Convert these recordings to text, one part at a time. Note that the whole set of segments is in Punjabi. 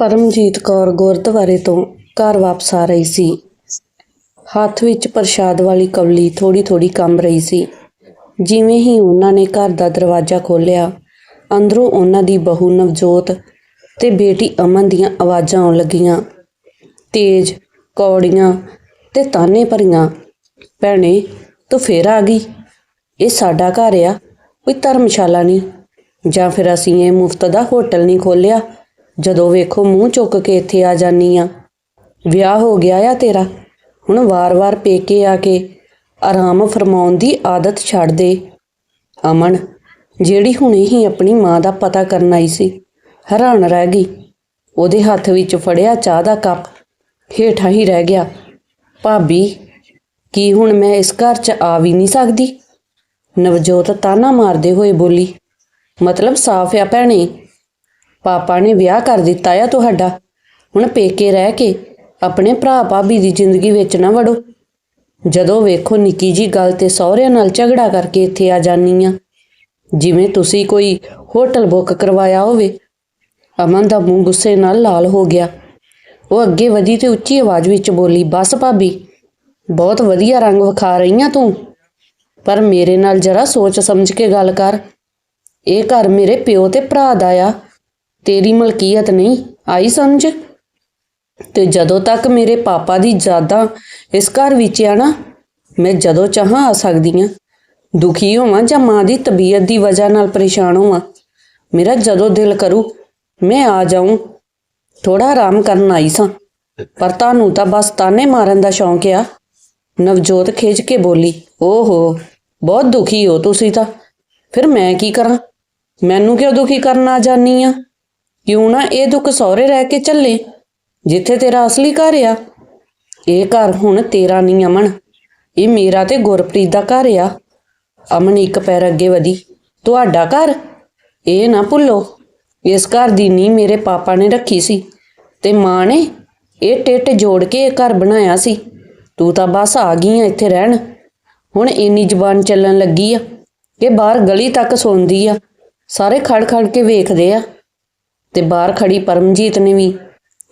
ਪਰਮਜੀਤ ਕੌਰ ਗੁਰਦੁਆਰੇ ਤੋਂ ਘਰ ਵਾਪਸ ਆ ਰਹੀ ਸੀ। ਹੱਥ ਵਿੱਚ ਪ੍ਰਸ਼ਾਦ ਵਾਲੀ ਕਵਲੀ ਥੋੜੀ ਥੋੜੀ ਕੰਬ ਰਹੀ ਸੀ। ਜਿਵੇਂ ਹੀ ਉਹਨਾਂ ਨੇ ਘਰ ਦਾ ਦਰਵਾਜ਼ਾ ਖੋਲ੍ਹਿਆ, ਅੰਦਰੋਂ ਉਹਨਾਂ ਦੀ ਬਹੂ ਨਵਜੋਤ ਤੇ ਬੇਟੀ ਅਮਨ ਦੀਆਂ ਆਵਾਜ਼ਾਂ ਆਉਣ ਲੱਗੀਆਂ। ਤੇਜ਼, ਕੌੜੀਆਂ ਤੇ ਤਾਨੇ ਭਰੀਆਂ, ਭੈਣੇ, ਤੂੰ ਫੇਰ ਆ ਗਈ? ਇਹ ਸਾਡਾ ਘਰ ਆ, ਕੋਈ ਧਰਮਸ਼ਾਲਾ ਨਹੀਂ? ਜਾਂ ਫਿਰ ਅਸੀਂ ਇਹ ਮੁਫਤ ਦਾ ਹੋਟਲ ਨਹੀਂ ਖੋਲਿਆ ਜਦੋਂ ਵੇਖੋ ਮੂੰਹ ਚੁੱਕ ਕੇ ਇੱਥੇ ਆ ਜਾਨੀ ਆ। ਵਿਆਹ ਹੋ ਗਿਆ ਆ ਤੇਰਾ। ਹੁਣ ਵਾਰ-ਵਾਰ ਪੇਕੇ ਆ ਕੇ ਆਰਾਮ ਫਰਮਾਉਣ ਦੀ ਆਦਤ ਛੱਡ ਦੇ। ਅਮਨ, ਜਿਹੜੀ ਹੁਣੇ ਹੀ ਆਪਣੀ ਮਾਂ ਦਾ ਪਤਾ ਕਰਨ ਆਈ ਸੀ, ਹੈਰਾਨ ਰਹਿ ਗਈ। ਉਹਦੇ ਹੱਥ ਵਿੱਚ ਫੜਿਆ ਚਾਹ ਦਾ ਕੱਪ, ਹੇਠਾਂ ਹੀ ਰਹਿ ਗਿਆ। ਭਾਬੀ, ਕੀ ਹੁਣ ਮੈਂ ਇਸ ਘਰ 'ਚ ਆ ਵੀ ਨਹੀਂ ਸਕਦੀ? ਨਵਜੋਤ ਤਾਨਾ ਮਾਰਦੇ ਹੋਏ ਬੋਲੀ, ਮਤਲਬ ਸਾਫ਼ ਆ ਭੈਣੇ ਪਾਪਾ ਨੇ ਵਿਆਹ ਕਰ ਦਿੱਤਾ ਆ ਤੁਹਾਡਾ। ਹੁਣ ਪੇਕੇ ਰਹਿ ਕੇ ਆਪਣੇ ਭਰਾ ਭਾਬੀ ਦੀ ਜ਼ਿੰਦਗੀ ਵਿੱਚ ਨਾ ਵੜੋ। ਜਦੋਂ ਵੇਖੋ ਨਿੱਕੀ ਜੀ ਗੱਲ ਤੇ ਸਹੁਰਿਆਂ ਨਾਲ ਝਗੜਾ ਕਰਕੇ ਇੱਥੇ ਆ ਜਾਨੀ ਆ। ਜਿਵੇਂ ਤੁਸੀਂ ਕੋਈ ਹੋਟਲ ਬੁੱਕ ਕਰਵਾਇਆ ਹੋਵੇ। ਅਮਨ ਦਾ ਮੂੰਹ ਗੁੱਸੇ ਨਾਲ ਲਾਲ ਹੋ ਗਿਆ। ਉਹ ਅੱਗੇ ਵਧੀ ਤੇ ਉੱਚੀ ਆਵਾਜ਼ ਵਿੱਚ ਬੋਲੀ, ਬਸ ਭਾਬੀ, ਬਹੁਤ ਵਧੀਆ ਰੰਗ ਵਿਖਾ ਰਹੀ ਆ ਤੂੰ। ਪਰ ਮੇਰੇ ਨਾਲ ਜਰਾ ਸੋਚ ਸਮਝ ਕੇ ਗੱਲ ਕਰ। ਇਹ ਘਰ ਮੇਰੇ ਪਿਓ ਤੇ ਭਰਾ ਦਾ ਆ। ਤੇਰੀ ਮਲਕੀਅਤ ਨਹੀਂ ਆਈ ਸਮਝ? ਤੇ ਜਦੋਂ ਤੱਕ ਮੇਰੇ ਪਾਪਾ ਦੀ ਯਾਦਾਂ ਇਸ ਘਰ ਵਿੱਚ ਆ ਨਾ, ਮੈਂ ਜਦੋਂ ਚਾਹਾਂ ਆ ਸਕਦੀ ਆ ਦੁਖੀ ਹੋਵਾਂ ਜਾਂ ਮਾਂ ਦੀ ਤਬੀਅਤ ਦੀ ਵਜ੍ਹਾ ਨਾਲ ਪਰੇਸ਼ਾਨ ਹੋਵਾਂ। ਮੇਰਾ ਜਦੋਂ ਦਿਲ ਕਰੂ, ਮੈਂ ਆ ਜਾਊਂ। ਥੋੜਾ ਆਰਾਮ ਕਰਨ ਆਈ ਸਾਂ, ਪਰ ਤੁਹਾਨੂੰ ਤਾਂ ਬਸ ਤਾਨੇ ਮਾਰਨ ਦਾ ਸ਼ੌਂਕ ਆ। ਨਵਜੋਤ ਖਿੱਚ ਕੇ ਬੋਲੀ, ਓਹੋ, ਬਹੁਤ ਦੁਖੀ ਹੋ ਤੁਸੀਂ ਤਾਂ। ਫਿਰ ਮੈਂ ਕੀ ਕਰਾਂ? ਮੈਨੂੰ ਕਿਉਂ ਦੁਖੀ ਕਰਨਾ ਜਾਨੀ ਆ ਕਿਉਂ ਨਾ ਇਹ ਦੁੱਖ ਸਹੁਰੇ ਰਹਿ ਕੇ ਚੱਲੇ? ਜਿੱਥੇ ਤੇਰਾ ਅਸਲੀ ਘਰ ਆ, ਇਹ ਘਰ ਹੁਣ ਤੇਰਾ ਨਹੀਂ ਅਮਨ। ਇਹ ਮੇਰਾ ਤੇ ਗੁਰਪ੍ਰੀਤ ਦਾ ਘਰ ਆ। ਅਮਨ ਇੱਕ ਪੈਰ ਅੱਗੇ ਵਧੀ, ਤੁਹਾਡਾ ਘਰ? ਇਹ ਨਾ ਭੁੱਲੋ, ਇਸ ਘਰ ਦੀ ਨੀਂਹ ਮੇਰੇ ਪਾਪਾ ਨੇ ਰੱਖੀ ਸੀ ਤੇ ਮਾਂ ਨੇ ਇਹ ਟਿੱਟ ਜੋੜ ਕੇ ਇਹ ਘਰ ਬਣਾਇਆ ਸੀ। ਤੂੰ ਤਾਂ ਬਸ ਆ ਗਈ ਆ ਇੱਥੇ ਰਹਿਣ। ਹੁਣ ਇੰਨੀ ਜ਼ਬਾਨ ਚੱਲਣ ਲੱਗੀ ਆ ਕਿ ਬਾਹਰ ਗਲੀ ਤੱਕ ਸੁਣਦੀ ਆ। ਸਾਰੇ ਖੜ ਖੜ ਕੇ ਵੇਖਦੇ ਆ। ਤੇ ਬਾਹਰ ਖੜੀ ਪਰਮਜੀਤ ਨੇ ਵੀ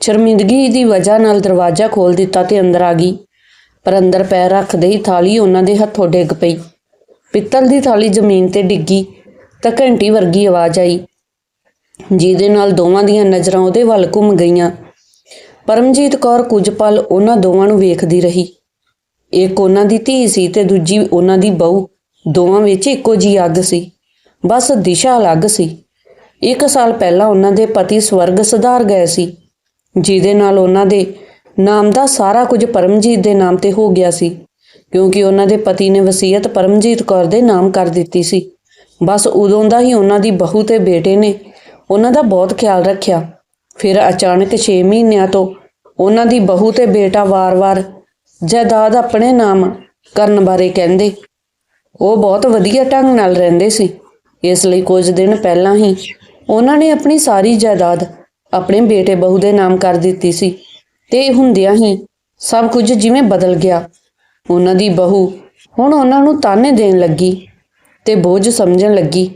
ਸ਼ਰਮਿੰਦਗੀ ਦੀ ਵਜ੍ਹਾ ਨਾਲ ਦਰਵਾਜ਼ਾ ਖੋਲ ਦਿੱਤਾ ਤੇ ਅੰਦਰ ਆ ਗਈ। ਪਰ ਅੰਦਰ ਪੈਰ ਰੱਖਦੇ ਹੀ ਥਾਲੀ ਉਹਨਾਂ ਦੇ ਹੱਥੋਂ ਡਿੱਗ ਪਈ। ਪਿੱਤਲ ਦੀ ਥਾਲੀ ਜ਼ਮੀਨ ਤੇ ਡਿੱਗੀ ਤਾਂ ਘੰਟੀ ਵਰਗੀ ਆਵਾਜ਼ ਆਈ। ਜਿਹਦੇ ਨਾਲ ਦੋਵਾਂ ਦੀਆਂ ਨਜ਼ਰਾਂ ਉਹਦੇ ਵੱਲ ਘੁੰਮ ਗਈਆਂ। ਪਰਮਜੀਤ ਕੌਰ ਕੁਝ ਪਲ ਉਹਨਾਂ ਦੋਵਾਂ ਨੂੰ ਵੇਖਦੀ ਰਹੀ। ਇੱਕ ਉਹਨਾਂ ਦੀ ਧੀ ਸੀ ਤੇ ਦੂਜੀ ਉਹਨਾਂ ਦੀ ਬਹੂ। ਦੋਵਾਂ ਵਿੱਚ ਇੱਕੋ ਜੀ ਅੱਗ ਸੀ। ਬਸ ਦਿਸ਼ਾ ਅਲੱਗ ਸੀ। ਇੱਕ ਸਾਲ ਪਹਿਲਾਂ ਉਹਨਾਂ ਦੇ ਪਤੀ ਸਵਰਗ ਸੁਧਾਰ ਗਏ ਸੀ, ਜਿਹਦੇ ਨਾਲ ਉਹਨਾਂ ਦੇ ਨਾਮ ਦਾ ਸਾਰਾ ਕੁਝ ਪਰਮਜੀਤ ਦੇ ਨਾਮ ਤੇ ਹੋ ਗਿਆ ਸੀ, ਕਿਉਂਕਿ ਉਹਨਾਂ ਦੇ ਪਤੀ ਨੇ ਵਸੀਅਤ ਪਰਮਜੀਤ ਕੌਰ ਦੇ ਨਾਮ ਕਰ ਦਿੱਤੀ ਸੀ। ਬਸ ਉਦੋਂ ਦਾ ਹੀ ਉਹਨਾਂ ਦੀ ਬਹੂ ਤੇ ਬੇਟੇ ਨੇ ਉਹਨਾਂ ਦਾ ਬਹੁਤ ਖਿਆਲ ਰੱਖਿਆ। ਫਿਰ ਅਚਾਨਕ 6 ਮਹੀਨਿਆਂ ਤੋਂ ਉਹਨਾਂ ਦੀ ਬਹੂ ਤੇ ਬੇਟਾ ਵਾਰ-ਵਾਰ ਜਾਇਦਾਦ ਆਪਣੇ ਨਾਮ ਕਰਨ ਬਾਰੇ ਕਹਿੰਦੇ। ਉਹ ਬਹੁਤ ਵਧੀਆ ਢੰਗ ਨਾਲ ਰਹਿੰਦੇ ਸੀ। ਇਸ ਲਈ ਕੁਝ ਦਿਨ ਪਹਿਲਾਂ ਹੀ ਉਹਨਾਂ ਨੇ ਆਪਣੀ ਸਾਰੀ ਜਾਇਦਾਦ ਆਪਣੇ ਬੇਟੇ ਬਹੂ ਦੇ ਨਾਮ ਕਰ ਦਿੱਤੀ ਸੀ ਤੇ ਹੁੰਦਿਆਂ ਹੀ ਸਭ ਕੁਝ ਜਿਵੇਂ ਬਦਲ ਗਿਆ। ਉਹਨਾਂ ਦੀ ਬਹੂ ਹੁਣ ਉਹਨਾਂ ਨੂੰ ਤਾਨੇ ਦੇਣ ਲੱਗੀ ਤੇ ਬੋਝ ਸਮਝਣ ਲੱਗੀ।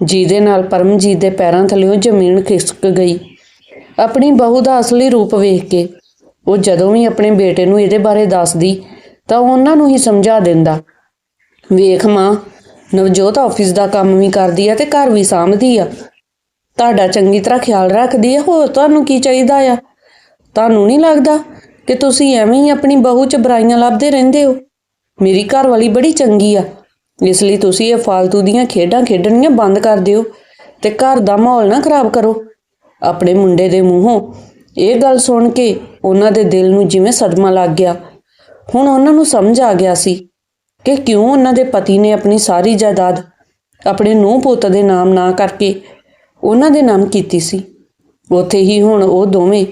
ਜਿਹਦੇ ਨਾਲ ਪਰਮਜੀਤ ਦੇ ਪੈਰਾਂ ਥੱਲੇੋਂ ਜ਼ਮੀਨ ਖਿਸਕ ਗਈ। ਆਪਣੀ ਬਹੂ ਦਾ ਅਸਲੀ ਰੂਪ ਵੇਖ ਕੇ ਉਹ ਜਦੋਂ ਵੀ ਆਪਣੇ ਬੇਟੇ ਨੂੰ ਇਹਦੇ ਬਾਰੇ ਦੱਸਦੀ ਤਾਂ ਉਹਨਾਂ ਨੂੰ ਹੀ ਸਮਝਾ ਦਿੰਦਾ, ਵੇਖ ਮਾਂ, ਨਵਜੋਤ ਆਫਿਸ ਦਾ ਕੰਮ ਵੀ ਕਰਦੀ ਆ ਤੇ ਘਰ ਵੀ ਸਾਂਭਦੀ ਆ। ਤੁਹਾਡਾ ਚੰਗੀ ਤਰ੍ਹਾਂ ਖਿਆਲ ਰੱਖਦੀ ਹੈ ਹੋਰ ਤੁਹਾਨੂੰ ਕੀ ਚਾਹੀਦਾ ਆ? ਤੁਹਾਨੂੰ ਨਹੀਂ ਲੱਗਦਾ ਕਿ ਤੁਸੀਂ ਐਵੇਂ ਹੀ ਆਪਣੀ ਬਹੂ 'ਚ ਬੁਰਾਈਆਂ ਲੱਭਦੇ ਰਹਿੰਦੇ ਹੋ? ਮੇਰੀ ਘਰ ਵਾਲੀ ਬੜੀ ਚੰਗੀ ਆ, ਇਸ ਲਈ ਤੁਸੀਂ ਇਹ ਫਾਲਤੂ ਦੀਆਂ ਖੇਡਾਂ ਖੇਡਣੀਆਂ ਬੰਦ ਕਰ ਦਿਓ ਤੇ ਘਰ ਦਾ ਮਾਹੌਲ ਨਾ ਖਰਾਬ ਕਰੋ। ਆਪਣੇ ਮੁੰਡੇ ਦੇ ਮੂੰਹੋਂ ਇਹ ਗੱਲ ਸੁਣ ਕੇ ਉਹਨਾਂ ਦੇ ਦਿਲ ਨੂੰ ਜਿਵੇਂ ਸਦਮਾ ਲੱਗ ਗਿਆ। ਹੁਣ ਉਹਨਾਂ ਨੂੰ ਸਮਝ ਆ ਗਿਆ ਸੀ ਕਿ ਕਿਉਂ ਉਹਨਾਂ ਦੇ ਪਤੀ ਨੇ ਆਪਣੀ ਸਾਰੀ ਜਾਇਦਾਦ ਆਪਣੇ ਨੂੰਹ ਪੁੱਤ ਦੇ ਨਾਮ ਨਾ ਕਰਕੇ ਉਹਨਾਂ ਦੇ ਨਾਮ ਕੀਤੀ ਸੀ। ਉੱਥੇ ਹੀ ਹੁਣ ਉਹ ਦੋਵੇਂ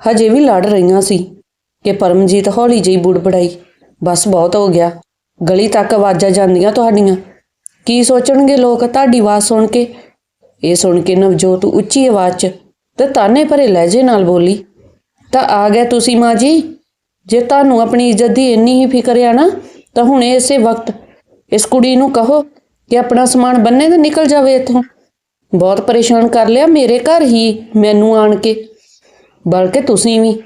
ਹਜੇ ਵੀ ਲੜ ਰਹੀਆਂ ਸੀ ਕਿ ਪਰਮਜੀਤ ਹੌਲੀ ਜਿਹੀ ਬੁੜਬੜਾਈ ਬਸ ਬਹੁਤ ਹੋ ਗਿਆ। ਗਲੀ ਤੱਕ ਆਵਾਜ਼ਾਂ ਜਾਂਦੀਆਂ ਤੁਹਾਡੀਆਂ। ਕੀ ਸੋਚਣਗੇ ਲੋਕ? ਤੁਹਾਡੀ ਆਵਾਜ਼ ਸੁਣ ਕੇ। ਇਹ ਸੁਣ ਕੇ ਨਵਜੋਤ ਉੱਚੀ ਆਵਾਜ਼ 'ਚ ਤੇ ਤਾਨੇ ਭਰੇ ਲਹਿਜੇ ਨਾਲ ਬੋਲੀ, ਤਾਂ ਆ ਗਏ ਤੁਸੀਂ ਮਾਂ ਜੀ। ਜੇ ਤੁਹਾਨੂੰ ਆਪਣੀ ਇੱਜ਼ਤ ਦੀ ਇੰਨੀ ਹੀ ਫਿਕਰ ਆ ਨਾ, ਤਾਂ ਹੁਣ ਇਸੇ ਵਕਤ ਇਸ ਕੁੜੀ ਨੂੰ ਕਹੋ ਕਿ ਆਪਣਾ ਸਮਾਨ ਬੰਨੇ ਤੇ ਨਿਕਲ ਜਾਵੇ ਇੱਥੋਂ। ਬਹੁਤ ਪਰੇਸ਼ਾਨ ਕਰ ਲਿਆ, ਮੇਰੇ ਘਰ ਹੀ ਮੈਨੂੰ ਆਣ ਕੇ। ਬਲਕਿ ਤੁਸੀਂ ਵੀ।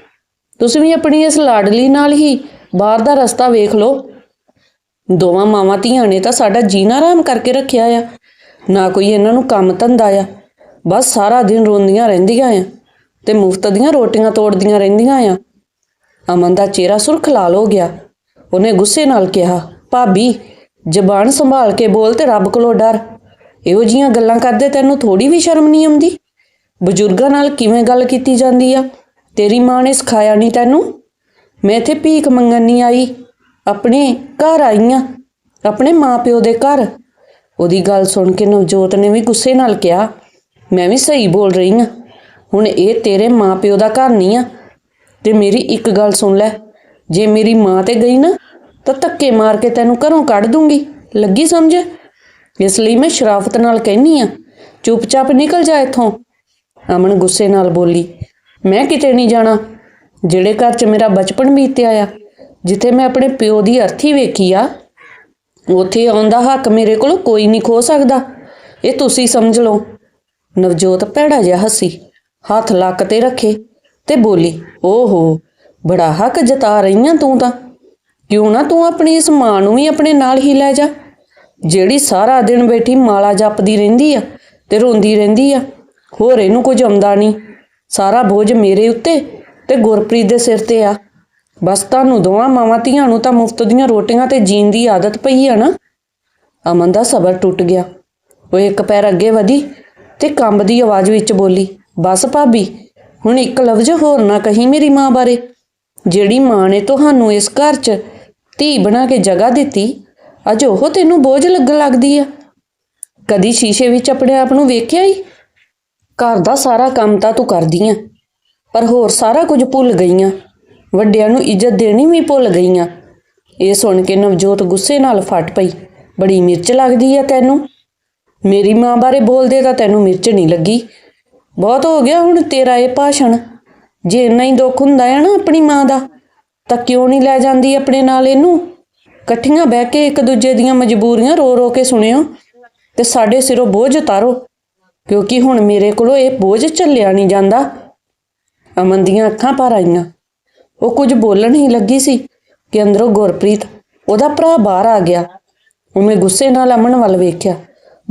ਤੁਸੀਂ ਵੀ ਆਪਣੀ ਇਸ ਲਾਡਲੀ ਨਾਲ ਹੀ ਬਾਹਰ ਦਾ ਰਸਤਾ ਵੇਖ ਲਓ। ਦੋਵਾਂ ਮਾਵਾਂ ਧੀਆਂ ਨੇ ਤਾਂ ਸਾਡਾ ਜੀਣਾ ਆਰਾਮ ਕਰਕੇ ਰੱਖਿਆ ਆ। ਨਾ ਕੋਈ ਇਹਨਾਂ ਨੂੰ ਕੰਮ ਧੰਦਾ ਆ। ਬਸ ਸਾਰਾ ਦਿਨ ਰੋਂਦੀਆਂ ਰਹਿੰਦੀਆਂ ਆ ਤੇ ਮੁਫਤ ਦੀਆਂ ਰੋਟੀਆਂ ਤੋੜਦੀਆਂ ਰਹਿੰਦੀਆਂ ਆ। ਅਮਨ ਦਾ ਚਿਹਰਾ ਸੁਰਖ ਲਾਲ ਹੋ ਗਿਆ। ਉਹਨੇ ਗੁੱਸੇ ਨਾਲ ਕਿਹਾ, ਭਾਬੀ, ਜ਼ਬਾਨ ਸੰਭਾਲ ਕੇ ਬੋਲ ਤੇ ਰੱਬ ਕੋਲੋਂ ਡਰ। ਇਹੋ ਜੀਆਂ ਗੱਲਾਂ ਕਰਦੇ ਤੈਨੂੰ ਥੋੜੀ ਵੀ ਸ਼ਰਮ ਨਹੀਂ ਆਉਂਦੀ? ਬਜ਼ੁਰਗਾਂ ਨਾਲ ਕਿਵੇਂ ਗੱਲ ਕੀਤੀ ਜਾਂਦੀ ਆ? ਤੇਰੀ ਮਾਂ ਨੇ ਸਿਖਾਇਆ ਨਹੀਂ ਤੈਨੂੰ? ਮੈਂ ਇੱਥੇ ਭੀਖ ਮੰਗਣ ਨਹੀਂ ਆਈ। ਆਪਣੇ ਘਰ ਆਈ ਆਂ ਆਪਣੇ ਮਾਪਿਓ ਦੇ ਘਰ। ਉਹਦੀ ਗੱਲ ਸੁਣ ਕੇ ਨਵਜੋਤ ਨੇ ਵੀ ਗੁੱਸੇ ਨਾਲ ਕਿਹਾ, ਮੈਂ ਵੀ ਸਹੀ ਬੋਲ ਰਹੀ ਹਾਂ। ਹੁਣ ਇਹ ਤੇਰੇ ਮਾਪਿਓ ਦਾ ਘਰ ਨਹੀਂ ਆ। ਤੇ ਮੇਰੀ ਇੱਕ ਗੱਲ ਸੁਣ ਲੈ। ਜੇ ਮੇਰੀ ਮਾਂ ਤੇ ਗਈ ਨਾ, ਤਾਂ ਧੱਕੇ ਮਾਰ ਕੇ ਤੈਨੂੰ ਘਰੋਂ ਕੱਢ ਦੂੰਗੀ। ਲੱਗੀ ਸਮਝ? ਇਸ ਲਈ ਮੈਂ ਸ਼ਰਾਫਤ ਨਾਲ ਕਹਿਨੀ ਆ, ਚੁੱਪਚਾਪ ਨਿਕਲ ਜਾ ਇੱਥੋਂ। ਅਮਨ ਗੁੱਸੇ ਨਾਲ ਬੋਲੀ, ਮੈਂ ਕਿਤੇ ਨਹੀਂ ਜਾਣਾ, ਜਿਹੜੇ ਘਰ 'ਚ ਮੇਰਾ ਬਚਪਨ ਬੀਤਿਆ ਆ, ਜਿੱਥੇ ਮੈਂ ਆਪਣੇ ਪਿਓ ਦੀ ਅਰਥੀ ਵੇਖੀ ਆ, ਉੱਥੇ ਆਉਂਦਾ ਹੱਕ ਮੇਰੇ ਕੋਲ ਕੋਈ ਨਹੀਂ ਖੋ ਸਕਦਾ। ਇਹ ਤੁਸੀਂ ਸਮਝ ਲਓ। ਨਵਜੋਤ ਭੈੜਾ ਜਿਹਾ ਹੱਸੀ, ਹੱਥ ਲੱਕ ਤੇ ਰੱਖੇ ਤੇ ਬੋਲੀ, ਓਹੋ, ਬੜਾ ਹੱਕ ਜਤਾ ਰਹੀਆਂ ਤੂੰ ਤਾਂ। ਕਿਉਂ ਨਾ ਤੂੰ ਆਪਣੀ ਇਸ ਮਾਂ ਨੂੰ ਵੀ ਆਪਣੇ ਨਾਲ ਹੀ ਲੈ ਜਾ? ਜਿਹੜੀ ਸਾਰਾ ਦਿਨ ਬੈਠੀ ਮਾਲਾ ਜਪਦੀ ਰਹਿੰਦੀ ਆ ਤੇ ਰੋਂਦੀ ਰਹਿੰਦੀ ਆ, ਹੋਰ ਇਹਨੂੰ ਕੁਝ ਆਉਂਦਾ ਨਹੀਂ। ਸਾਰਾ ਬੋਝ ਮੇਰੇ ਉੱਤੇ ਤੇ ਗੁਰਪ੍ਰੀਤ ਦੇ ਸਿਰ ਤੇ ਆ। ਬਸ ਤੁਹਾਨੂੰ ਦੋਵਾਂ ਮਾਵਾਂ ਧੀਆਂ ਨੂੰ ਤਾਂ ਮੁਫਤ ਦੀਆਂ ਰੋਟੀਆਂ ਤੇ ਜੀਣ ਦੀ ਆਦਤ ਪਈ ਆ ਨਾ। ਅਮਨ ਦਾ ਸਬਰ ਟੁੱਟ ਗਿਆ। ਉਹ ਇੱਕ ਪੈਰ ਅੱਗੇ ਵਧੀ ਤੇ ਕੰਬ ਦੀ ਆਵਾਜ਼ ਵਿੱਚ ਬੋਲੀ, ਬਸ ਭਾਬੀ, ਹੁਣ ਇੱਕ ਲਫ਼ਜ਼ ਹੋਰ ਨਾ ਕਹੀ ਮੇਰੀ ਮਾਂ ਬਾਰੇ। ਜਿਹੜੀ ਮਾਂ ਨੇ ਤੁਹਾਨੂੰ ਇਸ ਘਰ 'ਚ ਧੀ ਬਣਾ ਕੇ ਜਗ੍ਹਾ ਦਿੱਤੀ ਅੱਜ ਉਹ ਤੈਨੂੰ ਬੋਝ ਲੱਗਣ ਲੱਗਦੀ ਆ। ਕਦੀ ਸ਼ੀਸ਼ੇ ਵਿੱਚ ਆਪਣੇ ਆਪ ਨੂੰ ਵੇਖਿਆ ਹੀ ਘਰ ਦਾ ਸਾਰਾ ਕੰਮ ਤਾਂ ਤੂੰ ਕਰਦੀ ਆ, ਪਰ ਹੋਰ ਸਾਰਾ ਕੁਝ ਭੁੱਲ ਗਈਆਂ ਵੱਡਿਆਂ ਨੂੰ ਇੱਜ਼ਤ ਦੇਣੀ ਵੀ ਭੁੱਲ ਗਈਆਂ ਇਹ ਸੁਣ ਕੇ ਨਵਜੋਤ ਗੁੱਸੇ ਨਾਲ ਫਟ ਪਈ। ਬੜੀ ਮਿਰਚ ਲੱਗਦੀ ਆ ਤੈਨੂੰ? ਮੇਰੀ ਮਾਂ ਬਾਰੇ ਬੋਲਦੇ ਤਾਂ ਤੈਨੂੰ ਮਿਰਚ ਨਹੀਂ ਲੱਗੀ। ਬਹੁਤ ਹੋ ਗਿਆ ਹੁਣ ਤੇਰਾ ਇਹ ਭਾਸ਼ਣ। ਜੇ ਇੰਨਾ ਹੀ ਦੁੱਖ ਹੁੰਦਾ ਹੈ ਨਾ ਆਪਣੀ ਮਾਂ ਦਾ, ਤਾਂ ਕਿਉਂ ਨਹੀਂ ਲੈ ਜਾਂਦੀ ਆਪਣੇ ਨਾਲ ਇਹਨੂੰ? ਇਕੱਠੀਆਂ ਬਹਿ ਕੇ ਇੱਕ ਦੂਜੇ ਦੀਆਂ ਮਜਬੂਰੀਆਂ ਰੋ ਰੋ ਕੇ ਸੁਣਿਓ ਤੇ ਸਾਡੇ ਸਿਰੋਂ ਬੋਝ ਉਤਾਰੋ, ਕਿਉਂਕਿ ਹੁਣ ਮੇਰੇ ਕੋਲੋਂ ਇਹ ਬੋਝ ਝੱਲਿਆ ਨਹੀਂ ਜਾਂਦਾ। ਅਮਨ ਦੀਆਂ ਅੱਖਾਂ ਭਰ ਆਈਆਂ। ਉਹ ਕੁਝ ਬੋਲਣ ਹੀ ਲੱਗੀ ਸੀ ਕਿ ਅੰਦਰੋਂ ਗੁਰਪ੍ਰੀਤ, ਉਹਦਾ ਭਰਾ ਬਾਹਰ ਆ ਗਿਆ। ਉਹਨੇ ਗੁੱਸੇ ਨਾਲ ਅਮਨ ਵੱਲ ਵੇਖਿਆ।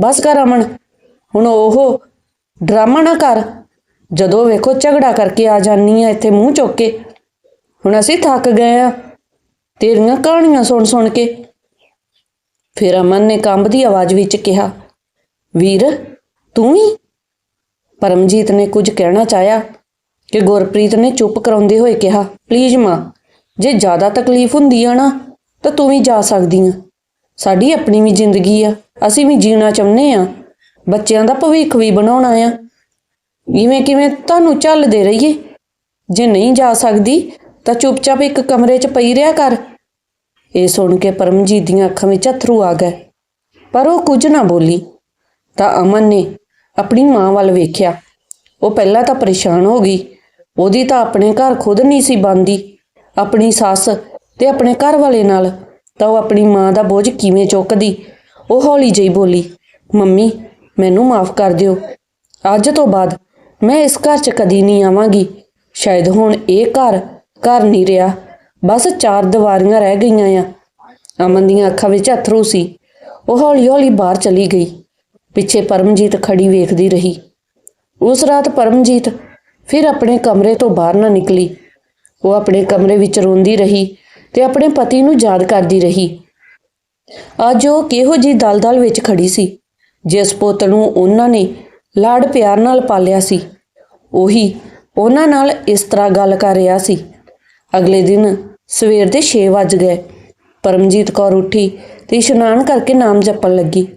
ਬਸ ਕਰ ਅਮਨ, ਹੁਣ ਉਹ ਡਰਾਮਾ ਨਾ ਕਰ। ਜਦੋਂ ਵੇਖੋ ਝਗੜਾ ਕਰਕੇ ਆ ਜਾਨੀ ਆ ਇੱਥੇ ਮੂੰਹ ਚੁੱਕ ਕੇ। ਹੁਣ ਅਸੀਂ ਥੱਕ ਗਏ ਆ। ਤੇਰੀਆਂ ਕਹਾਣੀਆਂ ਸੁਣ ਸੁਣ ਕੇ। ਫਿਰ ਅਮਨ ਨੇ ਕੰਬਦੀ ਆਵਾਜ਼ ਵਿੱਚ ਕਿਹਾ, ਵੀਰ, ਤੂੰ ਹੀ ਪਰਮਜੀਤ ਨੇ ਕੁਝ ਕਹਿਣਾ ਚਾਹਿਆ ਕਿ ਗੁਰਪ੍ਰੀਤ ਨੇ ਚੁੱਪ ਕਰਾਉਂਦੇ ਹੋਏ ਕਿਹਾ, ਪਲੀਜ਼ ਮਾਂ, ਜੇ ਜ਼ਿਆਦਾ ਤਕਲੀਫ ਹੁੰਦੀ ਆ ਨਾ, ਤਾਂ ਤੂੰ ਵੀ ਜਾ ਸਕਦੀ ਆ ਸਾਡੀ ਆਪਣੀ ਵੀ ਜ਼ਿੰਦਗੀ ਆ, ਅਸੀਂ ਵੀ ਜੀਣਾ ਚਾਹੁੰਦੇ ਆ। ਬੱਚਿਆਂ ਦਾ ਭਵਿੱਖ ਵੀ ਬਣਾਉਣਾ ਆ। ਇਵੇਂ ਕਿਵੇਂ ਤੁਹਾਨੂੰ ਚੱਲਦੇ ਰਹੀਏ। ਜੇ ਨਹੀਂ ਜਾ ਸਕਦੀ ਤਾਂ ਚੁੱਪਚਾਪ ਇੱਕ ਕਮਰੇ 'ਚ ਪਈ ਰਿਹਾ ਕਰ। ਇਹ ਸੁਣ ਕੇ ਪਰਮਜੀਤ ਦੀਆਂ ਅੱਖਾਂ ਵਿੱਚ ਅਥਰੂ ਆ ਗਏ। ਪਰ ਉਹ ਕੁਝ ਨਾ ਬੋਲੀ। ਤਾਂ ਅਮਨ ਨੇ ਆਪਣੀ ਮਾਂ ਵੱਲ ਵੇਖਿਆ। ਉਹ ਪਹਿਲਾਂ ਤਾਂ ਪਰੇਸ਼ਾਨ ਹੋ ਗਈ। ਉਹਦੀ ਤਾਂ ਆਪਣੇ ਘਰ ਖੁਦ ਨਹੀਂ ਸੀ ਬੰਦੀ ਆਪਣੀ ਸੱਸ ਤੇ ਆਪਣੇ ਘਰ ਵਾਲੇ ਨਾਲ ਤਾਂ ਉਹ ਆਪਣੀ ਮਾਂ ਦਾ ਬੋਝ ਕਿਵੇਂ ਚੁੱਕਦੀ, ਉਹ ਹੌਲੀ ਜਿਹੀ ਬੋਲੀ, ਮੰਮੀ, ਮੈਨੂੰ ਮਾਫ ਕਰ ਦਿਓ। ਅੱਜ ਤੋਂ ਬਾਅਦ ਮੈਂ ਇਸ ਘਰ 'ਚ ਕਦੀ ਨਹੀਂ ਆਵਾਂਗੀ। ਸ਼ਾਇਦ ਹੁਣ ਇਹ ਘਰ ਘਰ ਨਹੀਂ ਰਿਹਾ। ਬਸ ਚਾਰ ਦੀਵਾਰੀਆਂ ਰਹਿ ਗਈਆਂ ਆ। ਅਮਨ ਦੀਆਂ ਅੱਖਾਂ ਵਿੱਚ ਅਥਰੂ ਸੀ। ਉਹ ਹੌਲੀ-ਹੌਲੀ ਬਾਹਰ ਚਲੀ ਗਈ। ਪਿੱਛੇ ਪਰਮਜੀਤ ਖੜੀ ਵੇਖਦੀ ਰਹੀ। ਉਸ ਰਾਤ ਪਰਮਜੀਤ ਫਿਰ ਆਪਣੇ ਕਮਰੇ ਤੋਂ ਬਾਹਰ ਨਾ ਨਿਕਲੀ। ਉਹ ਆਪਣੇ ਕਮਰੇ ਵਿੱਚ ਰੋਂਦੀ ਰਹੀ ਤੇ ਆਪਣੇ ਪਤੀ ਨੂੰ ਯਾਦ ਕਰਦੀ ਰਹੀ। ਅੱਜ ਉਹ ਕਿਹੋ ਜੀ ਦਲਦਲ ਵਿੱਚ ਖੜੀ ਸੀ, ਜਿਸ ਪੁੱਤ ਨੂੰ ਉਹਨਾਂ ਨੇ ਲਾੜ ਪਿਆਰ ਨਾਲ ਪਾਲਿਆ ਸੀ। ਉਹੀ ਉਹਨਾਂ ਨਾਲ ਇਸ ਤਰ੍ਹਾਂ ਗੱਲ ਕਰ ਰਿਹਾ ਸੀ। ਅਗਲੇ ਦਿਨ ਸਵੇਰ ਦੇ 6 ਵੱਜ ਗਏ। ਪਰਮਜੀਤ ਕੌਰ ਉੱਠੀ ਤੇ ਇਸ਼ਨਾਨ ਕਰਕੇ ਨਾਮ ਜਪਣ ਲੱਗੀ।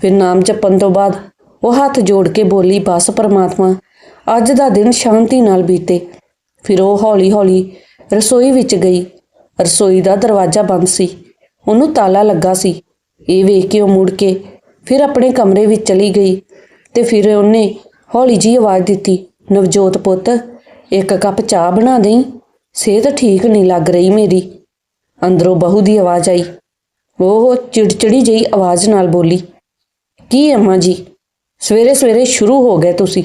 ਫਿਰ ਨਾਮ ਜਪਣ ਤੋਂ ਬਾਅਦ ਉਹ ਹੱਥ ਜੋੜ ਕੇ ਬੋਲੀ, ਬਸ ਪਰਮਾਤਮਾ, ਅੱਜ ਦਾ ਦਿਨ ਸ਼ਾਂਤੀ ਨਾਲ ਬੀਤੇ। ਫਿਰ ਉਹ ਹੌਲੀ-ਹੌਲੀ ਰਸੋਈ ਵਿੱਚ ਗਈ। ਰਸੋਈ ਦਾ ਦਰਵਾਜ਼ਾ ਬੰਦ ਸੀ। ਉਹਨੂੰ ਤਾਲਾ ਲੱਗਾ ਸੀ। ਇਹ ਵੇਖ ਕੇ ਉਹ ਮੁੜ ਕੇ ਫਿਰ ਆਪਣੇ ਕਮਰੇ ਵਿੱਚ ਚਲੀ ਗਈ ਤੇ ਫਿਰ ਉਹਨੇ ਹੌਲੀ ਜੀ ਆਵਾਜ਼ ਦਿੱਤੀ, ਨਵਜੋਤ ਪੁੱਤ, ਇੱਕ ਕੱਪ ਚਾਹ ਬਣਾ ਦੇਈਂ? ਸਿਹਤ ਠੀਕ ਨਹੀਂ ਲੱਗ ਰਹੀ ਮੇਰੀ। ਅੰਦਰੋਂ ਬਹੂ ਦੀ ਆਵਾਜ਼ ਆਈ। ਉਹ ਚਿੜਚਿੜੀ ਜਿਹੀ ਆਵਾਜ਼ ਨਾਲ ਬੋਲੀ, ਕੀ ਅੰਮਾ ਜੀ? ਸਵੇਰੇ ਸਵੇਰੇ ਸ਼ੁਰੂ ਹੋ ਗਏ ਤੁਸੀਂ।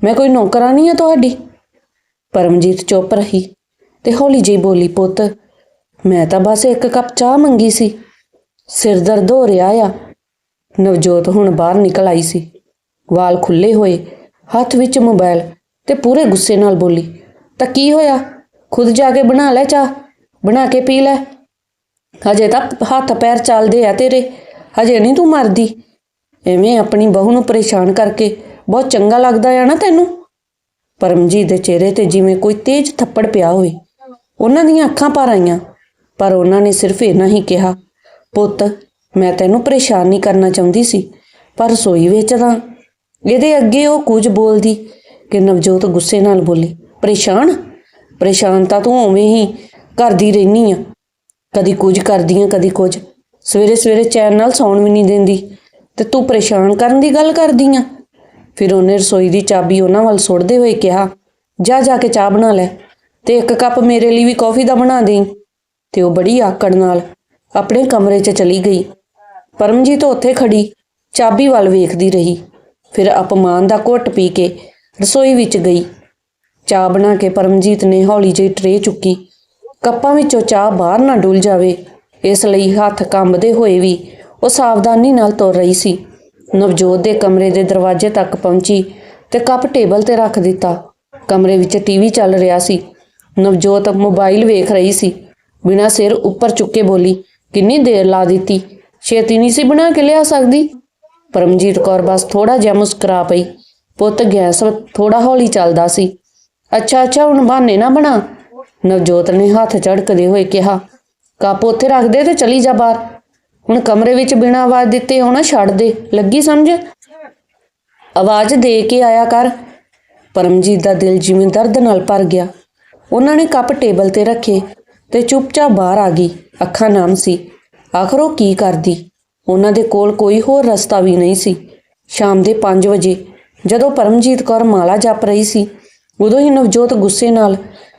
ਮੈਂ ਕੋਈ ਨੌਕਰਾਨੀ ਆ ਤੁਹਾਡੀ? ਪਰਮਜੀਤ ਚੁੱਪ ਰਹੀ ਤੇ ਹੌਲੀ ਜਿਹੀ ਬੋਲੀ, ਪੁੱਤ, ਮੈਂ ਤਾਂ ਬਸ ਇੱਕ ਕੱਪ ਚਾਹ ਮੰਗੀ ਸੀ। ਸਿਰ ਦਰਦ ਹੋ ਰਿਹਾ ਆ। ਨਵਜੋਤ ਹੁਣ ਬਾਹਰ ਨਿਕਲ ਆਈ ਸੀ। ਵਾਲ ਖੁੱਲੇ ਹੋਏ, ਹੱਥ ਵਿੱਚ ਮੋਬਾਈਲ ਤੇ ਪੂਰੇ ਗੁੱਸੇ ਨਾਲ ਬੋਲੀ, ਤਾਂ ਕੀ ਹੋਇਆ? ਖੁਦ ਜਾ ਕੇ ਬਣਾ ਲੈ ਚਾਹ, ਬਣਾ ਕੇ ਪੀ ਲੈ। ਹਜੇ ਤਾਂ ਹੱਥ ਪੈਰ ਚੱਲਦੇ ਆ ਤੇਰੇ, ਹਜੇ ਨਹੀਂ ਤੂੰ ਮਰਦੀ। ਐਵੇਂ ਆਪਣੀ ਬਹੂ ਨੂੰ ਪਰੇਸ਼ਾਨ ਕਰਕੇ ਬਹੁਤ ਚੰਗਾ ਲੱਗਦਾ ਆ ਨਾ ਤੈਨੂੰ। ਪਰਮਜੀਤ ਦੇ ਚਿਹਰੇ ਤੇ ਜਿਵੇਂ ਕੋਈ ਤੇਜ਼ ਥੱਪੜ ਪਿਆ ਹੋਵੇ। ਉਹਨਾਂ ਦੀਆਂ ਅੱਖਾਂ ਭਰ ਆਈਆਂ, ਪਰ ਉਹਨਾਂ ਨੇ ਸਿਰਫ ਇੰਨਾ ਹੀ ਕਿਹਾ, ਪੁੱਤ, ਮੈਂ ਤੈਨੂੰ ਪਰੇਸ਼ਾਨ ਨਹੀਂ ਕਰਨਾ ਚਾਹੁੰਦੀ ਸੀ, ਪਰ ਰਸੋਈ ਵਿੱਚ ਤਾਂ। ਇਹਦੇ ਅੱਗੇ ਉਹ ਕੁਝ ਬੋਲਦੀ, ਕਿ ਨਵਜੋਤ ਗੁੱਸੇ ਨਾਲ ਬੋਲੀ, ਪਰੇਸ਼ਾਨ? ਪਰੇਸ਼ਾਨ ਤਾਂ ਤੂੰ ਉਵੇਂ ਹੀ ਕਰਦੀ ਰਹਿਨੀ ਆ। ਕਦੀ ਕੁਝ ਕਰਦੀ ਆ ਕਦੀ ਕੁਝ। ਸਵੇਰੇ ਸਵੇਰੇ ਚੈਨ ਨਾਲ ਸੌਣ ਵੀ ਨਹੀਂ ਦਿੰਦੀ। ਤੇ ਤੂੰ ਪਰੇਸ਼ਾਨ ਕਰਨ ਦੀ ਗੱਲ ਕਰਦੀ ਆ। ਫਿਰ ਉਹਨੇ ਰਸੋਈ ਦੀ ਚਾਬੀ ਉਹਨਾਂ ਵੱਲ ਸੁੱਟਦੇ ਹੋਏ ਕਿਹਾ, ਜਾ ਜਾ ਕੇ ਚਾਹ ਬਣਾ ਲੈ ਤੇ ਇੱਕ ਕੱਪ ਮੇਰੇ ਲਈ ਵੀ ਕੌਫੀ ਦਾ ਬਣਾ ਦੇਈਂ। ਤੇ ਉਹ ਬੜੀ ਆਕੜ ਨਾਲ ਆਪਣੇ ਕਮਰੇ 'ਚ ਚਲੀ ਗਈ। ਪਰਮਜੀਤ ਉੱਥੇ ਖੜੀ, ਚਾਬੀ ਵੱਲ ਵੇਖਦੀ ਰਹੀ। ਫਿਰ ਅਪਮਾਨ ਦਾ ਘੁੱਟ ਪੀ ਕੇ ਰਸੋਈ ਵਿੱਚ ਗਈ। ਚਾਹ ਬਣਾ ਕੇ ਪਰਮਜੀਤ ਨੇ ਹੌਲੀ ਜਿਹੀ ਟਰੇ ਚੁੱਕੀ। ਕੱਪਾਂ ਵਿੱਚੋਂ ਚਾਹ ਬਾਹਰ ਨਾ ਡੁੱਲ ਜਾਵੇ। ਇਸ ਲਈ ਹੱਥ ਕੰਬਦੇ ਹੋਏ ਵੀ ਉਹ ਸਾਵਧਾਨੀ ਨਾਲ ਤੁਰ ਰਹੀ ਸੀ। ਨਵਜੋਤ ਦੇ ਕਮਰੇ ਦੇ ਦਰਵਾਜ਼ੇ ਤੱਕ ਪਹੁੰਚੀ ਤੇ ਕੱਪ ਟੇਬਲ ਤੇ ਰੱਖ ਦਿੱਤਾ। ਕਮਰੇ ਵਿੱਚ ਟੀਵੀ ਚੱਲ ਰਿਹਾ ਸੀ। ਨਵਜੋਤ ਮੋਬਾਈਲ ਵੇਖ ਰਹੀ ਸੀ। ਬਿਨਾਂ ਸਿਰ ਉੱਪਰ ਚੁੱਕੇ ਬੋਲੀ, ਕਿੰਨੀ ਦੇਰ ਲਾ ਦਿੱਤੀ? ਛੇਤੀ ਨਹੀਂ ਸੀ ਬਣਾ ਕੇ ਲਿਆ ਸਕਦੀ? ਪਰਮਜੀਤ ਕੌਰ ਬਸ ਥੋੜਾ ਜਿਹਾ ਮੁਸਕਰਾ ਪਈ। ਪੁੱਤ ਗੈਸ ਥੋੜਾ ਹੌਲੀ ਚੱਲਦਾ ਸੀ। ਅੱਛਾ ਅੱਛਾ, ਹੁਣ ਬਹਾਨੇ ਨਾ ਬਣਾ। ਨਵਜੋਤ ਨੇ ਹੱਥ ਝੜਕਦੇ ਹੋਏ ਕਿਹਾ, ਕੱਪ ਉੱਥੇ ਰੱਖ ਦੇ ਤੇ ਚਲੀ ਜਾ ਬਾਹਰ। ਹੁਣ ਕਮਰੇ ਵਿੱਚ ਬਿਨਾਂ ਆਵਾਜ਼ ਦਿੱਤੇ ਆਉਣਾ ਛੱਡ ਦੇ। ਲੱਗੀ ਸਮਝ? ਆਵਾਜ਼ ਦੇ ਕੇ ਆਇਆ ਕਰ। ਪਰਮਜੀਤ ਦਾ ਦਿਲ ਜਿਵੇਂ ਦਰਦ ਨਾਲ ਭਰ ਗਿਆ। ਉਹਨਾਂ ਨੇ ਕੱਪ ਟੇਬਲ ਤੇ ਰੱਖੇ ਤੇ ਚੁੱਪਚਾਪ ਬਾਹਰ ਆ ਗਈ। ਅੱਖਾਂ ਨਾਮ ਸੀ। ਆਖਰ ਉਹ ਕੀ ਕਰਦੀ? ਉਹਨਾਂ ਦੇ ਕੋਲ ਕੋਈ ਹੋਰ ਰਸਤਾ ਵੀ ਨਹੀਂ ਸੀ। ਸ਼ਾਮ ਦੇ 5 ਵਜੇ ਜਦੋਂ ਪਰਮਜੀਤ ਕੌਰ ਮਾਲਾ ਜਪ ਰਹੀ ਸੀ ਉਦੋਂ ਹੀ ਨਵਜੋਤ ਗੁੱਸੇ ਨਾਲ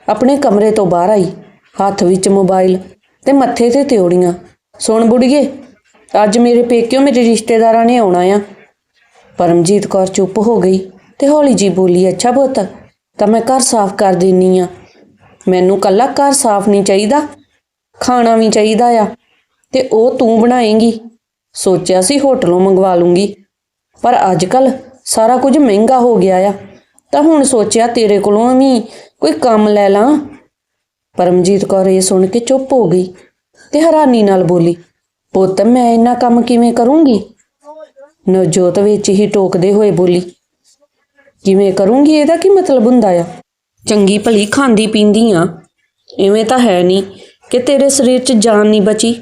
ਆਪਣੇ ਕਮਰੇ ਤੋਂ ਬਾਹਰ ਆਈ, ਹੱਥ ਵਿੱਚ ਮੋਬਾਈਲ ਤੇ ਮੱਥੇ ਤੇ ਤਿਉੜੀਆਂ। ਸੁਣ ਬੁੜੀਏ, ਅੱਜ ਮੇਰੇ ਪੇਕਿਓ ਮੇਰੇ ਰਿਸ਼ਤੇਦਾਰਾਂ ਨੇ ਆਉਣਾ ਆ। ਪਰਮਜੀਤ ਕੌਰ ਚੁੱਪ ਹੋ ਗਈ ਤੇ ਹੌਲੀ ਜੀ ਬੋਲੀ, ਅੱਛਾ ਪੁੱਤ, ਤਾਂ ਮੈਂ ਘਰ ਸਾਫ਼ ਕਰ ਦੇਣੀ ਆ। ਮੈਨੂੰ ਕੱਲਾ ਘਰ ਸਾਫ਼ ਨਹੀਂ ਚਾਹੀਦਾ, ਖਾਣਾ ਵੀ ਚਾਹੀਦਾ ਆ, ਤੇ ਉਹ ਤੂੰ ਬਣਾਏਂਗੀ। ਸੋਚਿਆ ਸੀ ਹੋਟਲੋਂ ਮੰਗਵਾ ਲੂੰਗੀ, ਪਰ ਅੱਜ ਕੱਲ ਸਾਰਾ ਕੁਝ ਮਹਿੰਗਾ ਹੋ ਗਿਆ ਆ। ਤਾਂ ਹੁਣ ਸੋਚਿਆ ਤੇਰੇ ਕੋਲੋਂ ਵੀ ਕੋਈ ਕੰਮ ਲੈ ਲਾਂ। ਪਰਮਜੀਤ ਕੌਰ ਇਹ ਸੁਣ ਕੇ ਚੁੱਪ ਹੋ ਗਈ ਤੇ ਹੈਰਾਨੀ ਨਾਲ ਬੋਲੀ, ਪੁੱਤ, ਮੈਂ ਇੰਨਾ ਕੰਮ ਕਿਵੇਂ ਕਰੂੰਗੀ? ਨਵਜੋਤ ਵਿੱਚ ਹੀ ਟੋਕਦੇ ਹੋਏ ਬੋਲੀ, ਕਿਵੇਂ ਕਰੂੰਗੀ? ਇਹਦਾ ਕੀ ਮਤਲਬ ਹੁੰਦਾ ਆ? ਚੰਗੀ ਭਲੀ ਖਾਂਦੀ ਪੀਂਦੀ ਆ। ਐਵੇਂ ਤਾਂ ਹੈ ਨਹੀਂ ਕਿ ਤੇਰੇ ਸਰੀਰ 'ਚ ਜਾਨ ਨਹੀਂ ਬਚੀ।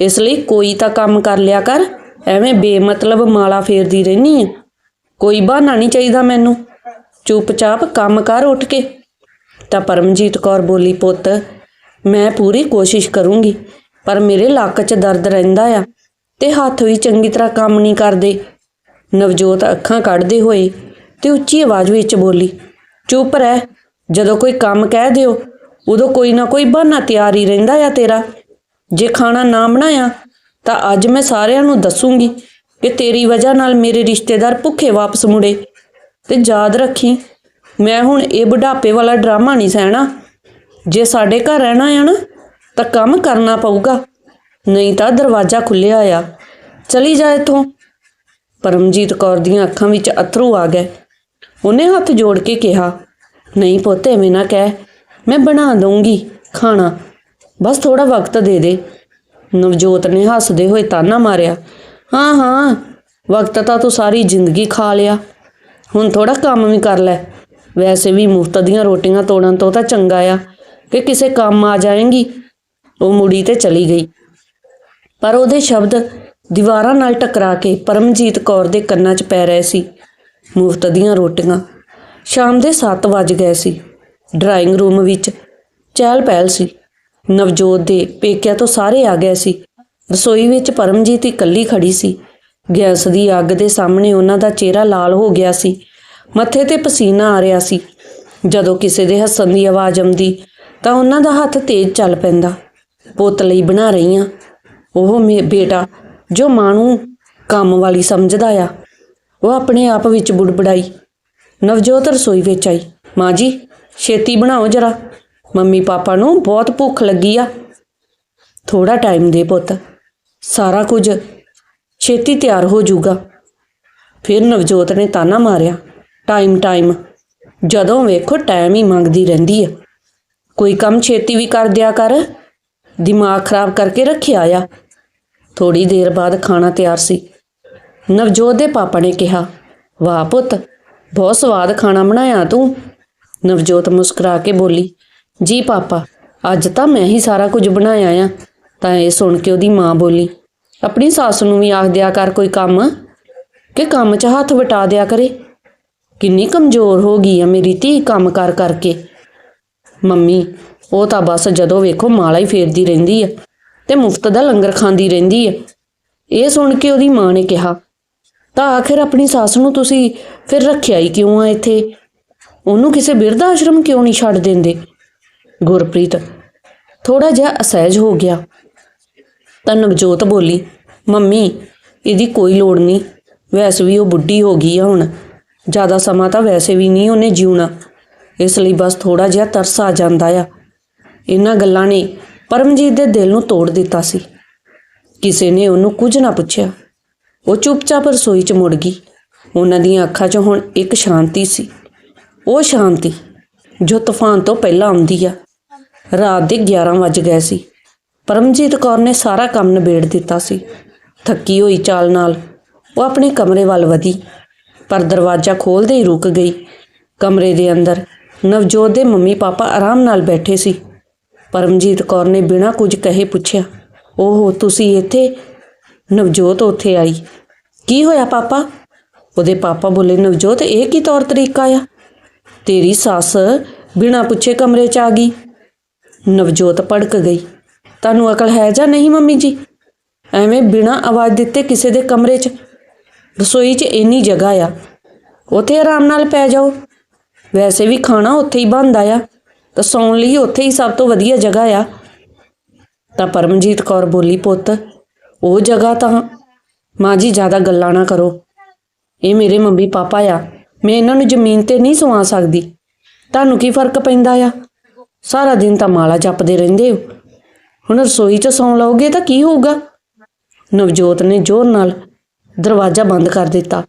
ਇਸ ਲਈ ਕੋਈ ਤਾਂ ਕੰਮ ਕਰ ਲਿਆ ਕਰ। ਐਵੇਂ ਬੇਮਤਲਬ ਮਾਲਾ ਫੇਰਦੀ ਰਹਿਨੀ ਆ। ਕੋਈ ਬਹਾਨਾ ਨਹੀਂ ਚਾਹੀਦਾ ਮੈਨੂੰ। ਚੁੱਪਚਾਪ ਕੰਮ ਕਰ ਉੱਠ ਕੇ। ਤਾਂ ਪਰਮਜੀਤ ਕੌਰ ਬੋਲੀ, ਪੁੱਤ, ਮੈਂ ਪੂਰੀ ਕੋਸ਼ਿਸ਼ ਕਰੂੰਗੀ, ਪਰ ਮੇਰੇ ਲੱਕ 'ਚ ਦਰਦ ਰਹਿੰਦਾ ਆ ਤੇ ਹੱਥ ਵੀ ਚੰਗੀ ਤਰ੍ਹਾਂ ਕੰਮ ਨਹੀਂ ਕਰਦੇ ਨਵਜੋਤ ਅੱਖਾਂ ਕੱਢਦੇ ਹੋਏ ਤੇ ਉੱਚੀ ਆਵਾਜ਼ ਵਿੱਚ ਬੋਲੀ, ਚੁੱਪ ਰਹਿ, ਜਦੋਂ ਕੋਈ ਕੰਮ ਕਹਿ ਦਿਓ, ਉਦੋਂ ਕੋਈ ਨਾ ਕੋਈ ਬਹਾਨਾ ਤਿਆਰ ਹੀ ਰਹਿੰਦਾ ਆ ਤੇਰਾ। ਜੇ ਖਾਣਾ ਨਾ ਬਣਾਇਆ, ਤਾਂ ਅੱਜ ਮੈਂ ਸਾਰਿਆਂ ਨੂੰ ਦੱਸੂਗੀ ਕਿ ਤੇਰੀ ਵਜ੍ਹਾ ਨਾਲ ਮੇਰੇ ਰਿਸ਼ਤੇਦਾਰ ਭੁੱਖੇ ਵਾਪਸ ਮੁੜੇ। ਤੇ ਯਾਦ ਰੱਖੀ, ਮੈਂ ਹੁਣ ਇਹ ਬੁਢਾਪੇ ਵਾਲਾ ਡਰਾਮਾ ਨਹੀਂ ਸਹਿਣਾ। ਜੇ ਸਾਡੇ ਘਰ ਰਹਿਣਾ ਆ ਨਾ, ਤਾਂ ਕੰਮ ਕਰਨਾ ਪਊਗਾ। ਨਹੀਂ ਤਾਂ ਦਰਵਾਜ਼ਾ ਖੁੱਲਿਆ ਆ। ਚਲੀ ਜਾ ਇੱਥੋਂ। ਪਰਮਜੀਤ ਕੌਰ ਦੀਆਂ ਅੱਖਾਂ ਵਿੱਚ ਅਥਰੂ ਆ ਗਏ। ਉਹਨੇ ਹੱਥ ਜੋੜ ਕੇ ਕਿਹਾ, ਨਹੀਂ ਪੁੱਤ, ਐਵੇਂ ਨਾ ਕਹਿ। ਮੈਂ ਬਣਾ ਦਊਂਗੀ ਖਾਣਾ। ਬਸ ਥੋੜਾ ਵਕਤ ਦੇ ਦੇ। ਨਵਜੋਤ ਨੇ ਹੱਸਦੇ ਹੋਏ ਤਾਨਾ ਮਾਰਿਆ, ਹਾਂ ਹਾਂ, ਵਕਤ ਤਾਂ ਤੂੰ ਸਾਰੀ ਜ਼ਿੰਦਗੀ ਖਾ ਲਿਆ। ਹੁਣ ਥੋੜਾ ਕੰਮ ਵੀ ਕਰ ਲੈ। ਵੈਸੇ ਵੀ ਮੁਫਤ ਦੀਆਂ ਰੋਟੀਆਂ ਤੋੜਨ ਤੋਂ ਤਾਂ ਚੰਗਾ ਆ ਕਿ ਕਿਸੇ ਕੰਮ ਆ ਜਾਏਂਗੀ। ਉਹ ਮੁੜੀ ਤੇ ਚਲੀ ਗਈ। ਪਰ ਉਹਦੇ ਸ਼ਬਦ ਦੀਵਾਰਾਂ ਨਾਲ ਟਕਰਾ ਕੇ ਪਰਮਜੀਤ ਕੌਰ ਦੇ ਕੰਨਾਂ 'ਚ ਪੈ ਰਹੇ ਸੀ। ਮੁਫਤ ਦੀਆਂ ਰੋਟੀਆਂ। ਸ਼ਾਮ ਦੇ 7 ਵੱਜ ਗਏ ਸੀ। ਡਰਾਇੰਗ ਰੂਮ ਵਿੱਚ ਚਹਿਲ ਪਹਿਲ ਸੀ। ਨਵਜੋਤ ਦੇ ਪੇਕਿਆਂ ਤੋਂ ਸਾਰੇ ਆ ਗਏ ਸੀ। ਰਸੋਈ ਵਿੱਚ ਪਰਮਜੀਤ ਇਕੱਲੀ ਖੜੀ ਸੀ। ਗੈਸ ਦੀ ਅੱਗ ਦੇ ਸਾਹਮਣੇ ਉਹਨਾਂ ਦਾ ਚਿਹਰਾ ਲਾਲ ਹੋ ਗਿਆ ਸੀ। ਮੱਥੇ ਤੇ ਪਸੀਨਾ ਆ ਰਿਹਾ ਸੀ। ਜਦੋਂ ਕਿਸੇ ਦੇ ਹੱਸਣ ਦੀ ਆਵਾਜ਼ ਆਉਂਦੀ, ਤਾਂ ਉਹਨਾਂ ਦਾ ਹੱਥ ਤੇਜ਼ ਚੱਲ ਪੈਂਦਾ। ਪੁੱਤ ਲਈ ਬਣਾ ਰਹੀ ਆ। ਉਹ ਮੇ, ਬੇਟਾ, ਜੋ ਮਾਂ ਨੂੰ ਕੰਮ ਵਾਲੀ ਸਮਝਦਾ ਆ, ਉਹ ਆਪਣੇ ਆਪ ਵਿੱਚ ਬੁੜਬੜਾਈ। ਨਵਜੋਤ ਰਸੋਈ ਵਿੱਚ ਆਈ। ਮਾਂ ਜੀ, ਛੇਤੀ ਬਣਾਓ ਜਰਾ। ਮੰਮੀ ਪਾਪਾ ਨੂੰ ਬਹੁਤ ਭੁੱਖ ਲੱਗੀ ਆ। ਥੋੜਾ ਟਾਈਮ ਦੇ ਪੁੱਤ। ਸਾਰਾ ਕੁਝ ਛੇਤੀ ਤਿਆਰ ਹੋ ਜਾਊਗਾ। ਫਿਰ ਨਵਜੋਤ ਨੇ ਤਾਨਾ ਮਾਰਿਆ ਟਾਈਮ ਟਾਈਮ ਜਦੋਂ ਵੇਖੋ ਟਾਈਮ ਹੀ ਮੰਗਦੀ ਰਹਿੰਦੀ ਆ। ਕੋਈ ਕੰਮ ਛੇਤੀ ਵੀ ਕਰ ਦਿਆ ਕਰ, ਦਿਮਾਗ ਖਰਾਬ ਕਰਕੇ ਰੱਖਿਆ ਆ। ਥੋੜੀ ਦੇਰ ਬਾਅਦ ਖਾਣਾ ਤਿਆਰ ਸੀ। ਨਵਜੋਤ ਦੇ ਪਾਪਾ ਨੇ ਕਿਹਾ, ਵਾਹ ਪੁੱਤ, ਬਹੁਤ ਸਵਾਦ ਖਾਣਾ ਬਣਾਇਆ ਤੂੰ। ਨਵਜੋਤ ਮੁਸਕਰਾ ਕੇ ਬੋਲੀ, ਜੀ ਪਾਪਾ, ਅੱਜ ਤਾਂ ਮੈਂ ਹੀ ਸਾਰਾ ਕੁਝ ਬਣਾਇਆ ਆ। ਤਾਂ ਇਹ ਸੁਣ ਕੇ ਉਹਦੀ ਮਾਂ ਬੋਲੀ ਆਪਣੀ ਸੱਸ ਨੂੰ ਵੀ ਆਖ ਦਿਆ ਕਰ ਕੋਈ ਕੰਮ, ਕਿ ਕੰਮ 'ਚ ਹੱਥ ਵਟਾ ਦਿਆ ਕਰੇ। ਕਿੰਨੀ ਕਮਜ਼ੋਰ ਹੋ ਗਈ ਆ ਮੇਰੀ ਧੀ ਕੰਮ ਕਰ ਕਰਕੇ। ਮੰਮੀ, ਉਹ ਤਾਂ ਬਸ ਜਦੋਂ ਵੇਖੋ ਮਾਲਾ ਹੀ ਫੇਰਦੀ ਰਹਿੰਦੀ ਆ ਤੇ ਮੁਫਤ ਦਾ ਲੰਗਰ ਖਾਂਦੀ ਰਹਿੰਦੀ ਆ। ਇਹ ਸੁਣ ਕੇ ਉਹਦੀ ਮਾਂ ਨੇ ਕਿਹਾ, ਤਾਂ ਆਖਿਰ ਆਪਣੀ ਸੱਸ ਨੂੰ ਤੁਸੀਂ ਫਿਰ ਰੱਖਿਆ ਹੀ ਕਿਉਂ ਆ ਇੱਥੇ? ਉਹਨੂੰ ਕਿਸੇ ਬਿਰਧ ਆਸ਼ਰਮ ਕਿਉਂ ਨਹੀਂ ਛੱਡ ਦਿੰਦੇ? ਗੁਰਪ੍ਰੀਤ ਥੋੜਾ ਜਿਹਾ ਅਸਹਿਜ ਹੋ ਗਿਆ। ਤਾਂ ਨਵਜੋਤ ਬੋਲੀ, ਮੰਮੀ, ਇਹਦੀ ਕੋਈ ਲੋੜ ਨਹੀਂ, ਵੈਸੇ ਵੀ ਉਹ ਬੁੱਢੀ ਹੋ ਗਈ ਆ ਹੁਣ। ਜ਼ਿਆਦਾ ਸਮਾਂ ਤਾਂ ਵੈਸੇ ਵੀ ਨਹੀਂ ਉਹਨੇ ਜਿਉਣਾ। ਇਸ ਲਈ ਬਸ ਥੋੜਾ ਜਿਹਾ ਤਰਸ ਆ ਜਾਂਦਾ ਆ। ਇਹਨਾਂ ਗੱਲਾਂ ਨੇ ਪਰਮਜੀਤ ਦੇ ਦਿਲ ਨੂੰ ਤੋੜ ਦਿੱਤਾ ਸੀ। ਕਿਸੇ ਨੇ ਉਹਨੂੰ ਕੁਝ ਨਾ ਪੁੱਛਿਆ। ਉਹ ਚੁੱਪਚਾਪ ਰਸੋਈ 'ਚ ਮੁੜ ਗਈ। ਉਹਨਾਂ ਦੀਆਂ ਅੱਖਾਂ 'ਚ ਹੁਣ ਇੱਕ ਸ਼ਾਂਤੀ ਸੀ। ਉਹ ਸ਼ਾਂਤੀ ਜੋ ਤੂਫਾਨ ਤੋਂ ਪਹਿਲਾਂ ਆਉਂਦੀ ਆ। ਰਾਤ ਦੇ 11 ਵੱਜ ਗਏ ਸੀ। ਪਰਮਜੀਤ ਕੌਰ ਨੇ ਸਾਰਾ ਕੰਮ ਨਿਬੇੜ ਦਿੱਤਾ ਸੀ। ਥੱਕੀ ਹੋਈ ਚਾਲ ਨਾਲ ਉਹ ਆਪਣੇ ਕਮਰੇ ਵੱਲ ਵਧੀ, ਪਰ ਦਰਵਾਜ਼ਾ ਖੋਲਦੇ ਹੀ ਰੁਕ ਗਈ। ਕਮਰੇ ਦੇ ਅੰਦਰ ਨਵਜੋਤ ਦੇ ਮੰਮੀ ਪਾਪਾ ਆਰਾਮ ਨਾਲ ਬੈਠੇ ਸੀ। ਪਰਮਜੀਤ ਕੌਰ ਨੇ ਬਿਨਾਂ ਕੁਝ ਕਹੇ ਪੁੱਛਿਆ, ਓਹ, ਤੁਸੀਂ ਇੱਥੇ? ਨਵਜੋਤ ਉੱਥੇ ਆਈ। ਕੀ ਹੋਇਆ ਪਾਪਾ? ਉਹਦੇ ਪਾਪਾ ਬੋਲੇ, ਨਵਜੋਤ, ਇਹ ਕੀ ਤੌਰ ਤਰੀਕਾ ਆ? ਤੇਰੀ ਸੱਸ ਬਿਨਾਂ ਪੁੱਛੇ ਕਮਰੇ 'ਚ ਆ ਗਈ। ਨਵਜੋਤ ਭੜਕ ਗਈ। ਤੁਹਾਨੂੰ ਅਕਲ ਹੈ ਜਾਂ ਨਹੀਂ, ਮੰਮੀ ਜੀ? ਐਵੇਂ ਬਿਨਾਂ ਆਵਾਜ਼ ਦਿੱਤੇ ਕਿਸੇ ਦੇ ਕਮਰੇ 'ਚ, ਰਸੋਈ 'ਚ ਇੰਨੀ ਜਗ੍ਹਾ ਆ, ਉੱਥੇ ਆਰਾਮ ਨਾਲ ਪੈ ਜਾਓ। ਵੈਸੇ ਵੀ ਖਾਣਾ ਉੱਥੇ ਹੀ ਬਣਦਾ ਆ, ਤਾਂ ਸੌਣ ਲਈ ਉੱਥੇ ਹੀ ਸਭ ਤੋਂ ਵਧੀਆ ਜਗ੍ਹਾ ਆ। ਤਾਂ ਪਰਮਜੀਤ ਕੌਰ ਬੋਲੀ, ਪੁੱਤ, ਉਹ ਜਗ੍ਹਾ ਤਾਂ ਮਾਂ ਜੀ ਜ਼ਿਆਦਾ ਗੱਲਾਂ ਨਾ ਕਰੋ। ਇਹ ਮੇਰੇ ਮੰਮੀ ਪਾਪਾ ਆ, ਮੈਂ ਇਹਨਾਂ ਨੂੰ ਜ਼ਮੀਨ ਤੇ ਨਹੀਂ ਸਵਾ ਸਕਦੀ। ਤੁਹਾਨੂੰ ਕੀ ਫ਼ਰਕ ਪੈਂਦਾ ਆ? ਸਾਰਾ ਦਿਨ ਤਾਂ ਮਾਲਾ ਜਪਦੇ ਰਹਿੰਦੇ ਹੋ। ਹੁਣ ਰਸੋਈ 'ਚ ਸੌਂ ਲਓਗੇ ਤਾਂ ਕੀ ਹੋਊਗਾ? ਨਵਜੋਤ ਨੇ ਜ਼ੋਰ ਨਾਲ ਦਰਵਾਜ਼ਾ ਬੰਦ ਕਰ ਦਿੱਤਾ।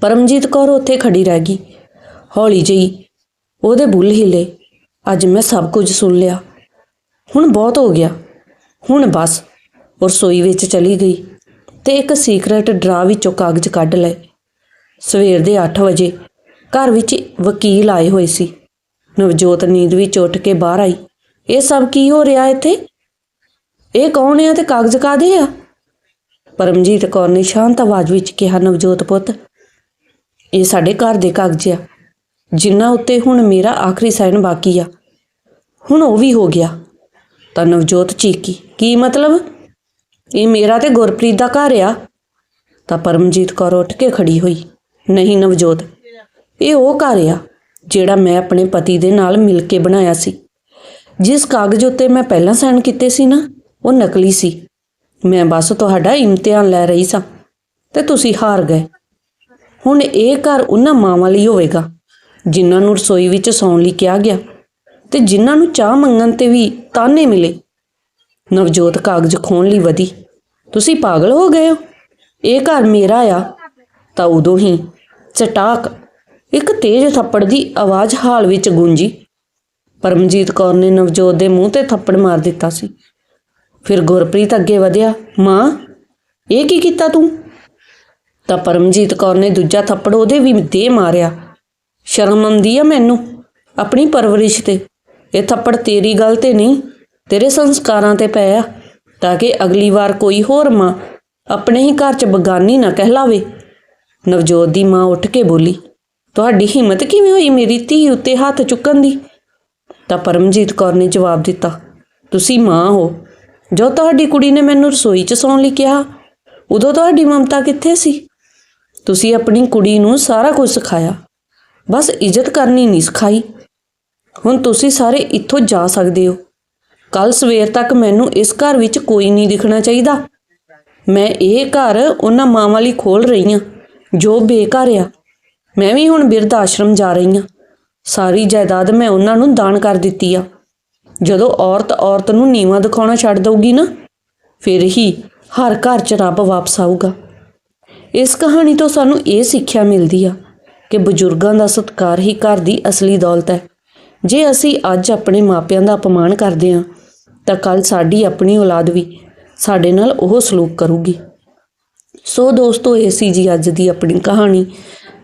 ਪਰਮਜੀਤ ਕੌਰ ਉੱਥੇ ਖੜੀ ਰਹਿ ਗਈ। ਹੌਲੀ ਜਿਹੀ ਉਹਦੇ ਬੁੱਲ ਹਿੱਲੇ। ਅੱਜ ਮੈਂ ਸਭ ਕੁਝ ਸੁਣ ਲਿਆ। ਹੁਣ ਬਹੁਤ ਹੋ ਗਿਆ। ਹੁਣ ਬਸ ਉਹ ਰਸੋਈ ਵਿੱਚ ਚਲੀ ਗਈ ਤੇ ਇੱਕ ਸੀਕ੍ਰੇਟ ਡਰਾ ਵਿੱਚੋਂ ਕਾਗਜ਼ ਕੱਢ ਲਏ। ਸਵੇਰ ਦੇ 8 ਵਜੇ ਘਰ ਵਿੱਚ ਵਕੀਲ ਆਏ ਹੋਏ ਸੀ। ਨਵਜੋਤ ਨੀਂਦ ਵਿੱਚ ਉੱਠ ਕੇ ਬਾਹਰ ਆਈ। ਇਹ ਸਭ ਕੀ ਹੋ ਰਿਹਾ ਇੱਥੇ? ਇਹ ਕੌਣ ਆ ਤੇ ਕਾਗਜ਼ ਕਾਦੇ ਆ? ਪਰਮਜੀਤ ਕੌਰ ਨੇ ਸ਼ਾਂਤ ਆਵਾਜ਼ ਵਿੱਚ ਕਿਹਾ, ਨਵਜੋਤ ਪੁੱਤ, ਇਹ ਸਾਡੇ ਘਰ ਦੇ ਕਾਗਜ਼ ਆ। ਜਿਨ੍ਹਾਂ ਉੱਤੇ ਹੁਣ ਮੇਰਾ ਆਖਰੀ ਸਾਈਨ ਬਾਕੀ ਆ। ਹੁਣ ਉਹ ਵੀ ਹੋ ਗਿਆ। ਤਾਂ ਨਵਜੋਤ ਚੀਕੀ, ਕੀ ਮਤਲਬ? ਇਹ ਮੇਰਾ ਤੇ ਗੁਰਪ੍ਰੀਤ ਦਾ ਘਰ ਆ? ਤਾਂ ਪਰਮਜੀਤ ਕੌਰ ਉੱਠ ਕੇ ਖੜੀ ਹੋਈ, ਨਹੀਂ ਨਵਜੋਤ, ਇਹ ਉਹ ਘਰ ਆ, ਜਿਹੜਾ ਮੈਂ ਆਪਣੇ ਪਤੀ ਦੇ ਨਾਲ ਮਿਲ ਕੇ ਬਣਾਇਆ ਸੀ। ਜਿਸ ਕਾਗਜ਼ ਉੱਤੇ ਮੈਂ ਪਹਿਲਾਂ ਸਾਈਨ ਕੀਤੇ ਸੀ ਨਾ, ਉਹ ਨਕਲੀ ਸੀ। ਮੈਂ ਬਸ ਤੁਹਾਡਾ ਇਮਤਿਹਾਨ ਲੈ ਰਹੀ ਸਾਂ ਤੇ ਤੁਸੀਂ ਹਾਰ ਗਏ। ਹੁਣ ਇਹ ਘਰ ਉਹਨਾਂ ਮਾਵਾਂ ਲਈ ਹੋਵੇਗਾ, ਜਿਨ੍ਹਾਂ ਨੂੰ ਰਸੋਈ ਵਿੱਚ ਸੌਣ ਲਈ ਕਿਹਾ ਗਿਆ ਤੇ ਜਿਨ੍ਹਾਂ ਨੂੰ ਚਾਹ ਮੰਗਣ ਤੇ ਵੀ ਤਾਨੇ ਮਿਲੇ। ਨਵਜੋਤ ਕਾਗਜ਼ ਖੋਣ ਲਈ ਵਧੀ, ਤੁਸੀਂ ਪਾਗਲ ਹੋ ਗਏ ਹੋ। ਇਹ ਘਰ ਮੇਰਾ ਆ। ਤਾਂ ਉਦੋਂ ਹੀ ਚਟਾਕ ਇੱਕ ਤੇਜ਼ ਥੱਪੜ ਦੀ ਆਵਾਜ਼ ਹਾਲ ਵਿੱਚ ਗੂੰਜੀ। ਪਰਮਜੀਤ ਕੌਰ ਨੇ ਨਵਜੋਤ ਦੇ ਮੂੰਹ ਤੇ ਥੱਪੜ ਮਾਰ ਦਿੱਤਾ ਸੀ। ਫਿਰ ਗੁਰਪ੍ਰੀਤ ਅੱਗੇ ਵਧਿਆ, ਮਾਂ, ਇਹ ਕੀ ਕੀਤਾ ਤੂੰ? ਤਾਂ ਪਰਮਜੀਤ ਕੌਰ ਨੇ ਦੂਜਾ ਥੱਪੜ ਉਹਦੇ ਵੀ ਦੇ ਮਾਰਿਆ। ਸ਼ਰਮ ਆਉਂਦੀ ਆ ਮੈਨੂੰ, ਆਪਣੀ ਪਰਵਰਿਸ਼ ਤੇ। ਇਹ ਥੱਪੜ ਤੇਰੀ ਗੱਲ ਤੇ ਨਹੀਂ, ਤੇਰੇ ਸੰਸਕਾਰਾਂ ਤੇ ਪਿਆ ਤਾਂ ਕਿ ਅਗਲੀ ਵਾਰ ਕੋਈ ਹੋਰ ਮਾਂ ਆਪਣੇ ਹੀ ਘਰ 'ਚ ਬਗਾਨੀ ਨਾ ਕਹਿਲਾਵੇ। ਨਵਜੋਤ ਦੀ ਮਾਂ ਉੱਠ ਕੇ ਬੋਲੀ, ਤੁਹਾਡੀ ਹਿੰਮਤ ਕਿਵੇਂ ਹੋਈ ਮੇਰੀ ਧੀ ਉੱਤੇ ਹੱਥ ਚੁੱਕਣ ਦੀ? ਤਾਂ ਪਰਮਜੀਤ ਕੌਰ ਨੇ ਜਵਾਬ ਦਿੱਤਾ, ਤੁਸੀਂ ਮਾਂ ਹੋ। ਜੋ ਤੁਹਾਡੀ ਕੁੜੀ ਨੇ ਮੈਨੂੰ ਰਸੋਈ 'ਚ ਸੌਣ ਲਈ ਕਿਹਾ, ਉਦੋਂ ਤੁਹਾਡੀ ਮਮਤਾ ਕਿੱਥੇ ਸੀ? ਤੁਸੀਂ ਆਪਣੀ ਕੁੜੀ ਨੂੰ ਸਾਰਾ ਕੁਝ ਸਿਖਾਇਆ। ਬਸ ਇੱਜ਼ਤ ਕਰਨੀ ਨਹੀਂ ਸਿਖਾਈ। ਹੁਣ ਤੁਸੀਂ ਸਾਰੇ ਇੱਥੋਂ ਜਾ ਸਕਦੇ ਹੋ। ਕੱਲ ਸਵੇਰ ਤੱਕ ਮੈਨੂੰ ਇਸ ਘਰ ਵਿੱਚ ਕੋਈ ਨਹੀਂ ਦਿਖਣਾ ਚਾਹੀਦਾ। ਮੈਂ ਇਹ ਘਰ ਉਹਨਾਂ ਮਾਵਾਂ ਲਈ ਖੋਲ ਰਹੀ ਹਾਂ, ਜੋ ਬੇਘਰ ਆ। ਮੈਂ ਵੀ ਹੁਣ ਬਿਰਧ ਆਸ਼ਰਮ ਜਾ ਰਹੀ ਹਾਂ। ਸਾਰੀ ਜਾਇਦਾਦ ਮੈਂ ਉਹਨਾਂ ਨੂੰ ਦਾਨ ਕਰ ਦਿੱਤੀ ਆ। ਜਦੋਂ ਔਰਤ ਔਰਤ ਨੂੰ ਨੀਵਾਂ ਦਿਖਾਉਣਾ ਛੱਡ ਦਊਗੀ ਨਾ, ਫਿਰ ਹੀ ਹਰ ਘਰ 'ਚ ਰੱਬ ਵਾਪਸ ਆਊਗਾ। ਇਸ ਕਹਾਣੀ ਤੋਂ ਸਾਨੂੰ ਇਹ ਸਿੱਖਿਆ ਮਿਲਦੀ ਆ ਕਿ ਬਜ਼ੁਰਗਾਂ ਦਾ ਸਤਿਕਾਰ ਹੀ ਘਰ ਦੀ ਅਸਲੀ ਦੌਲਤ ਹੈ। ਜੇ ਅਸੀਂ ਅੱਜ ਆਪਣੇ ਮਾਪਿਆਂ ਦਾ ਅਪਮਾਨ ਕਰਦੇ ਹਾਂ, ਤਾਂ ਕੱਲ ਸਾਡੀ ਆਪਣੀ ਔਲਾਦ ਵੀ ਸਾਡੇ ਨਾਲ ਉਹ ਸਲੂਕ ਕਰੂਗੀ। ਸੋ ਦੋਸਤੋ, ਇਹ ਸੀ ਜੀ ਅੱਜ ਦੀ ਆਪਣੀ ਕਹਾਣੀ।